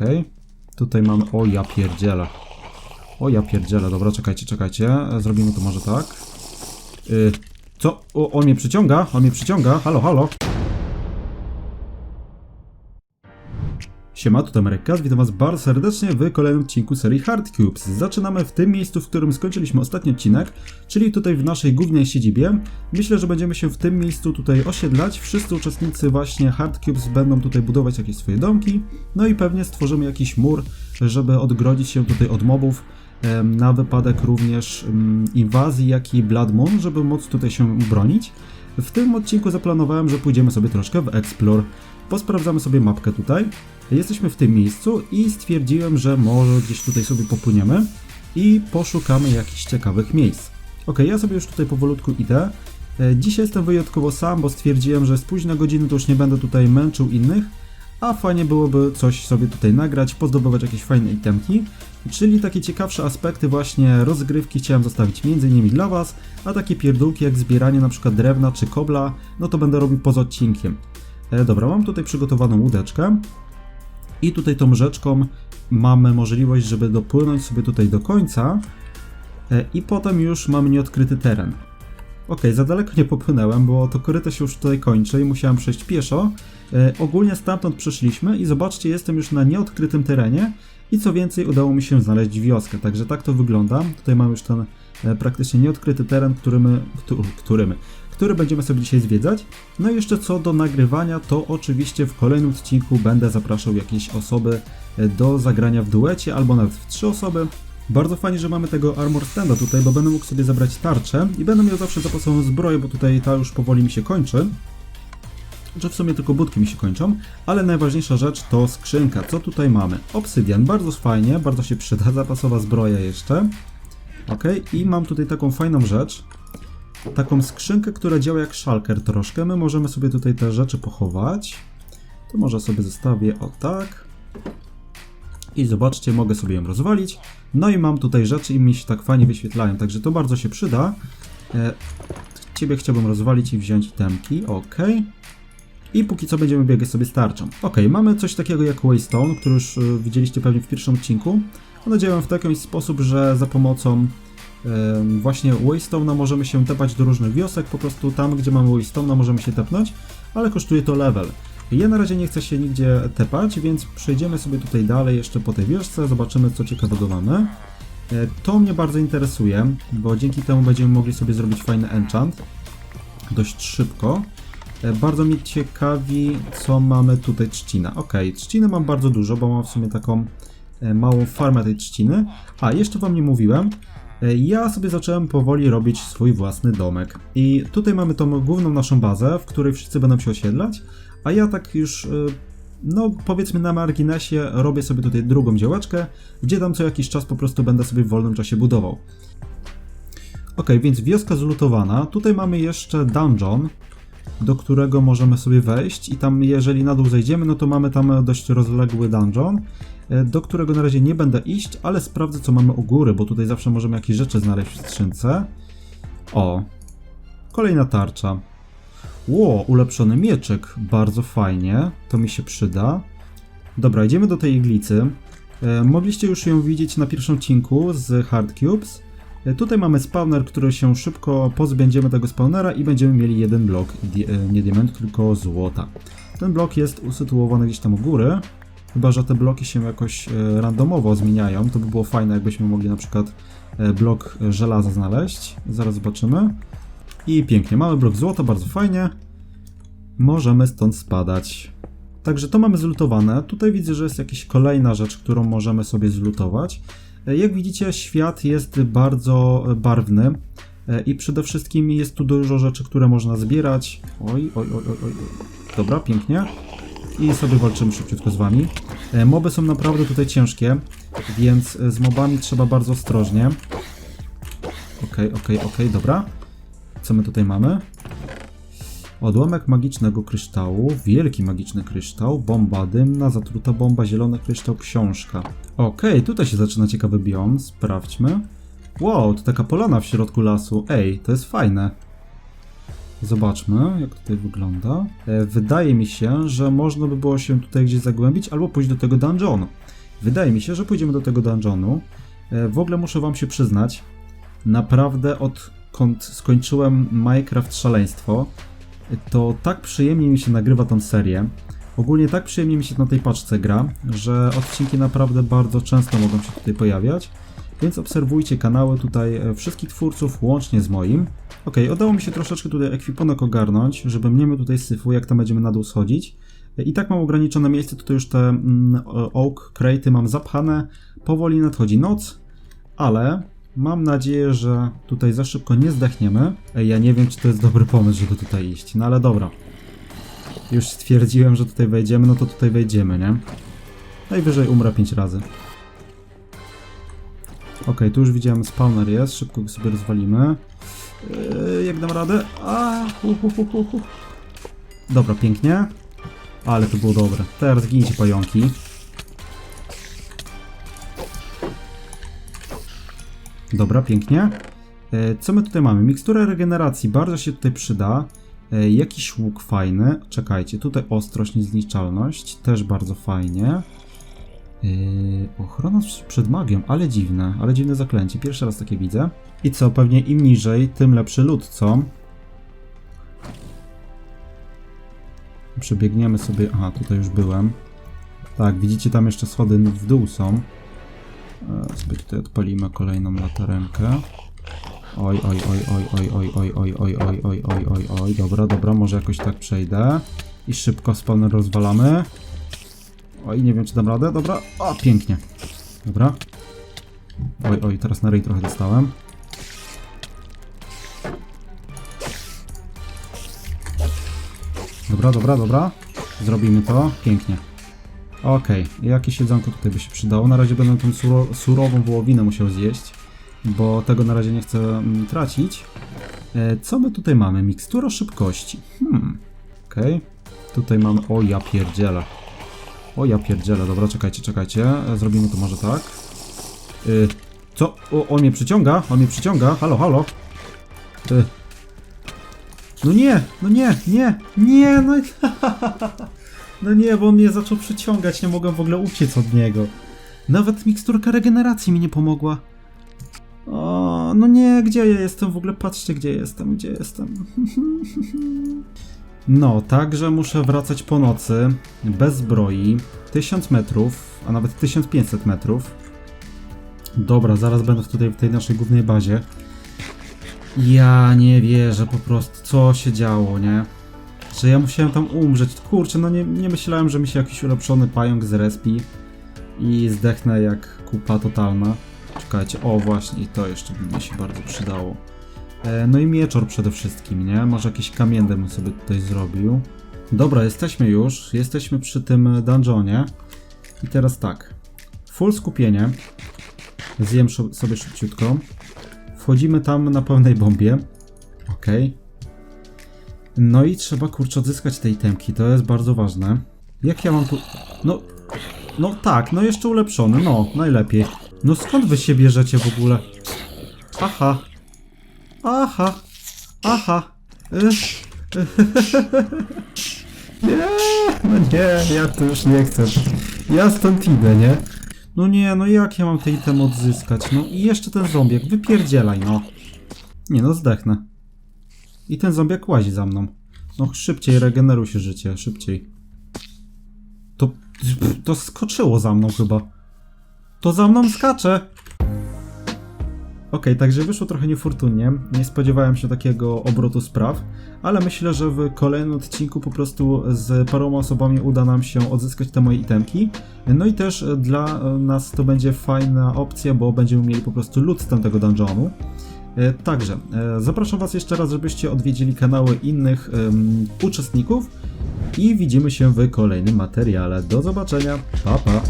Okej. Tutaj mamy... O, ja pierdzielę. O, ja pierdzielę. Dobra, czekajcie, czekajcie. Zrobimy to może tak. Y, co? O, on mnie przyciąga? On mnie przyciąga? Halo, halo? Siema, tutaj Marek Kaz, witam was bardzo serdecznie w kolejnym odcinku serii Hard Cubes. Zaczynamy w tym miejscu, w którym skończyliśmy ostatni odcinek, czyli tutaj w naszej głównej siedzibie. Myślę, że będziemy się w tym miejscu tutaj osiedlać. Wszyscy uczestnicy właśnie Hard Cubes będą tutaj budować jakieś swoje domki, no i pewnie stworzymy jakiś mur, żeby odgrodzić się tutaj od mobów, na wypadek również em, inwazji, jak i Blood Moon, żeby móc tutaj się bronić. W tym odcinku zaplanowałem, że pójdziemy sobie troszkę w Explore. Posprawdzamy sobie mapkę tutaj. Jesteśmy w tym miejscu i stwierdziłem, że może gdzieś tutaj sobie popłyniemy i poszukamy jakichś ciekawych miejsc. Ok, ja sobie już tutaj powolutku idę. E, Dzisiaj jestem wyjątkowo sam, bo stwierdziłem, że z późna godziny to już nie będę tutaj męczył innych, a fajnie byłoby coś sobie tutaj nagrać, pozdobywać jakieś fajne itemki. Czyli takie ciekawsze aspekty właśnie rozgrywki chciałem zostawić m.in. dla Was, a takie pierdółki jak zbieranie na przykład drewna czy kobla, no to będę robił poza odcinkiem. E, dobra, mam tutaj przygotowaną łódeczkę i tutaj tą rzeczką mamy możliwość, żeby dopłynąć sobie tutaj do końca e, i potem już mamy nieodkryty teren. Ok, za daleko nie popłynęłem, bo to koryto się już tutaj kończy i musiałem przejść pieszo. E, ogólnie stamtąd przeszliśmy i zobaczcie, jestem już na nieodkrytym terenie i co więcej udało mi się znaleźć wioskę, także tak to wygląda. Tutaj mamy już ten e, praktycznie nieodkryty teren, który my, któ- który my, który będziemy sobie dzisiaj zwiedzać. No i jeszcze co do nagrywania, to oczywiście w kolejnym odcinku będę zapraszał jakieś osoby e, do zagrania w duecie albo nawet w trzy osoby. Bardzo fajnie, że mamy tego armor standa tutaj, bo będę mógł sobie zabrać tarczę i będę miał zawsze zapasową zbroję, bo tutaj ta już powoli mi się kończy. Że w sumie tylko budki mi się kończą, ale najważniejsza rzecz to skrzynka. Co tutaj mamy? Obsydian, bardzo fajnie, bardzo się przyda, zapasowa zbroja jeszcze. Ok, i mam tutaj taką fajną rzecz. Taką skrzynkę, która działa jak shulker troszkę. My możemy sobie tutaj te rzeczy pochować. To może sobie zostawię o tak. I zobaczcie, mogę sobie ją rozwalić. No i mam tutaj rzeczy i mi się tak fajnie wyświetlają, także to bardzo się przyda. E, ciebie chciałbym rozwalić i wziąć temki, ok. I póki co będziemy biegać sobie starczą. Ok, mamy coś takiego jak Waystone, który już y, widzieliście pewnie w pierwszym odcinku. One działają w taki sposób, że za pomocą właśnie Waystone'a możemy się tepać do różnych wiosek, po prostu tam, gdzie mamy Waystone'a możemy się tepnąć, ale kosztuje to level. Ja na razie nie chcę się nigdzie tepać, więc przejdziemy sobie tutaj dalej jeszcze po tej wiosce, zobaczymy co ciekawego mamy. E, To mnie bardzo interesuje, bo dzięki temu będziemy mogli sobie zrobić fajny enchant dość szybko. E, Bardzo mnie ciekawi, co mamy tutaj trzcina. Ok, trzciny mam bardzo dużo, bo mam w sumie taką e, małą farmę tej trzciny. A, jeszcze wam nie mówiłem, ja sobie zacząłem powoli robić swój własny domek. I tutaj mamy tą główną naszą bazę, w której wszyscy będą się osiedlać, a ja tak już, e, no powiedzmy na marginesie, robię sobie tutaj drugą działeczkę, gdzie tam co jakiś czas po prostu będę sobie w wolnym czasie budował. Ok, więc wioska zlutowana. Tutaj mamy jeszcze dungeon, do którego możemy sobie wejść i tam jeżeli na dół zejdziemy, no to mamy tam dość rozległy dungeon, e, do którego na razie nie będę iść, ale sprawdzę co mamy u góry, bo tutaj zawsze możemy jakieś rzeczy znaleźć w skrzynce. O, kolejna tarcza. Ło, ulepszony mieczyk, bardzo fajnie, to mi się przyda. Dobra, idziemy do tej iglicy. E, mogliście już ją widzieć na pierwszym odcinku z Hard Cubes. E, Tutaj mamy spawner, który się szybko pozbędziemy tego spawnera i będziemy mieli jeden blok, di e, nie diamentu, tylko złota. Ten blok jest usytuowany gdzieś tam u góry, chyba że te bloki się jakoś e, randomowo zmieniają, to by było fajne jakbyśmy mogli na przykład e, blok żelaza znaleźć. Zaraz zobaczymy. I pięknie, mamy blok złota, bardzo fajnie. Możemy stąd spadać. Także to mamy zlutowane. Tutaj widzę, że jest jakaś kolejna rzecz, którą możemy sobie zlutować. E, Jak widzicie, świat jest bardzo e, barwny e, i przede wszystkim jest tu dużo rzeczy, które można zbierać. Oj, oj, oj, oj, oj. Dobra, pięknie. I sobie walczymy szybciutko z wami. Moby są naprawdę tutaj ciężkie, więc z mobami trzeba bardzo ostrożnie. Okej, okej, okej, dobra. Co my tutaj mamy? Odłamek magicznego kryształu, wielki magiczny kryształ, bomba dymna, zatruta bomba, zielony kryształ, książka. Okej, tutaj się zaczyna ciekawy biom, sprawdźmy. Wow, to taka polana w środku lasu, ej, to jest fajne. Zobaczmy, jak tutaj wygląda. E, Wydaje mi się, że można by było się tutaj gdzieś zagłębić albo pójść do tego dungeonu. Wydaje mi się, że pójdziemy do tego dungeonu. E, W ogóle muszę wam się przyznać, naprawdę odkąd skończyłem Minecraft Szaleństwo, to tak przyjemnie mi się nagrywa tą serię. Ogólnie tak przyjemnie mi się na tej paczce gra, że odcinki naprawdę bardzo często mogą się tutaj pojawiać. Więc obserwujcie kanały tutaj e, wszystkich twórców, łącznie z moim. Ok, udało mi się troszeczkę tutaj ekwipunek ogarnąć, żeby nie miał tutaj syfu, jak tam będziemy na dół schodzić. E, I tak mam ograniczone miejsce, tutaj już te mm, oak crate'y mam zapchane. Powoli nadchodzi noc, ale mam nadzieję, że tutaj za szybko nie zdechniemy. Ej, ja nie wiem, czy to jest dobry pomysł, żeby tutaj iść, no ale dobra. Już stwierdziłem, że tutaj wejdziemy, no to tutaj wejdziemy, nie? Najwyżej umrę 5 razy. Ok, tu już widziałem spawner jest, szybko go sobie rozwalimy. Yy, jak dam radę? A, hu, hu, hu, hu. Dobra, pięknie. Ale to było dobre. Teraz gincie pająki. Dobra, pięknie. E, Co my tutaj mamy? Mikstura regeneracji bardzo się tutaj przyda. E, Jakiś łuk fajny. Czekajcie, tutaj ostrość, niezniszczalność. Też bardzo fajnie. Yy, ochrona przed magią, ale dziwne, ale dziwne zaklęcie. Pierwszy raz takie widzę. I co, pewnie im niżej, tym lepszy lód, co? Przebiegniemy sobie. Aha, tutaj już byłem. Tak, widzicie, tam jeszcze schody w dół są. E, sobie tutaj odpalimy kolejną latarenkę. Oj, oj, oj, oj, oj, oj, oj, oj, oj, oj, oj, oj, oj, oj, dobra, dobra, może jakoś tak przejdę. I szybko spawner rozwalamy. Oj, nie wiem czy dam radę, dobra. O, pięknie. Dobra. Oj, oj, teraz na ryj trochę dostałem. Dobra, dobra, dobra. Zrobimy to. Pięknie. Okej, jakieś jedzonko tutaj by się przydało. Na razie będę tą suro surową wołowinę musiał zjeść, bo tego na razie nie chcę mm, tracić. E, co my tutaj mamy? Mikstura szybkości. Hmm, okej. Tutaj mamy... O, ja pierdzielę. O, ja pierdzielę. Dobra, czekajcie, czekajcie. E, Zrobimy to może tak. Y, co? O, on mnie przyciąga? On mnie przyciąga? Halo, halo? Y. No nie, no nie, nie, nie, no. No nie, bo on mnie zaczął przyciągać, nie mogłem w ogóle uciec od niego. Nawet miksturka regeneracji mi nie pomogła. O, no nie, gdzie ja jestem w ogóle? Patrzcie, gdzie jestem, gdzie jestem. No, także muszę wracać po nocy, bez zbroi, 1000 metrów, a nawet 1500 metrów. Dobra, zaraz będę tutaj w tej naszej głównej bazie. Ja nie wierzę po prostu, co się działo, nie? Że ja musiałem tam umrzeć. Kurczę, no nie, nie myślałem, że mi się jakiś ulepszony pająk z respi i zdechnę jak kupa totalna. Czekajcie, o właśnie, i to jeszcze by mi się bardzo przydało. E, No i mieczor przede wszystkim, nie? Może jakieś kamienne bym sobie tutaj zrobił. Dobra, jesteśmy już. Jesteśmy przy tym dungeonie. I teraz tak. Full skupienie. Zjem sobie szybciutko. Wchodzimy tam na pełnej bombie. Okej. No i trzeba kurczę odzyskać tej temki, to jest bardzo ważne. Jak ja mam tu... No... No tak, no jeszcze ulepszony, no, najlepiej. No skąd wy się bierzecie w ogóle? Aha. Aha. Aha. Nie, no nie, ja to już nie chcę. Ja stąd idę, nie? No nie, no jak ja mam tej item odzyskać? No i jeszcze ten zombiak, wypierdzielaj, no. Nie no, zdechnę. I ten zombiak łazi za mną. No szybciej, regeneruj się życie, szybciej. To, to skoczyło za mną chyba. To za mną skacze! Okej, także wyszło trochę niefortunnie. Nie spodziewałem się takiego obrotu spraw, ale myślę, że w kolejnym odcinku po prostu z paroma osobami uda nam się odzyskać te moje itemki. No i też dla nas to będzie fajna opcja, bo będziemy mieli po prostu lód z tamtego dungeonu. E, Także e, zapraszam Was jeszcze raz, żebyście odwiedzili kanały innych em, uczestników i widzimy się w kolejnym materiale. Do zobaczenia. Pa pa.